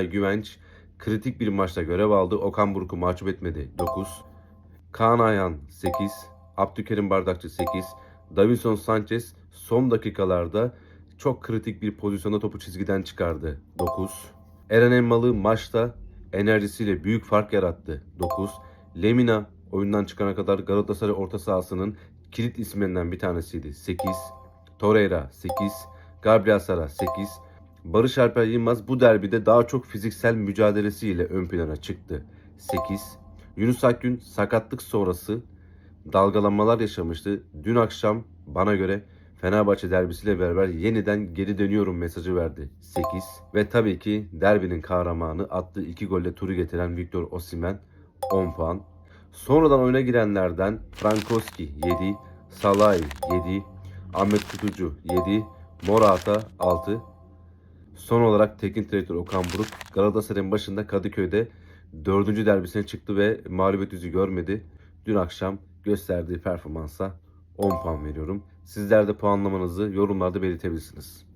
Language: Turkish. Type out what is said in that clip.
Güvenç kritik bir maçta görev aldı. Okan Buruk'u mahcup etmedi. 9. Kaan Ayhan 8. Abdülkerim Bardakçı 8. Davinson Sanchez son dakikalarda çok kritik bir pozisyonda topu çizgiden çıkardı. 9. Eren Elmalı maçta enerjisiyle büyük fark yarattı. 9. Lemina oyundan çıkana kadar Galatasaray orta sahasının kilit isimlerinden bir tanesiydi. 8. Torreira 8. Gabriel Sara 8. Barış Alper Yılmaz bu derbide daha çok fiziksel mücadelesiyle ön plana çıktı. 8. Yunus Akgün sakatlık sonrası dalgalanmalar yaşamıştı. Dün akşam bana göre Fenerbahçe derbisiyle beraber yeniden geri dönüyorum mesajı verdi. 8. Ve tabii ki derbinin kahramanı attığı 2 golle turu getiren Victor Osimhen 10 puan. Sonradan oyuna girenlerden Frankowski 7, Salay 7, Ahmet Kutucu 7, Morata 6. Son olarak teknik direktör Okan Buruk Galatasaray'ın başında Kadıköy'de 4. derbisine çıktı ve mağlubiyet yüzü görmedi. Dün akşam gösterdiği performansa 10 puan veriyorum. Sizler de puanlamanızı yorumlarda belirtebilirsiniz.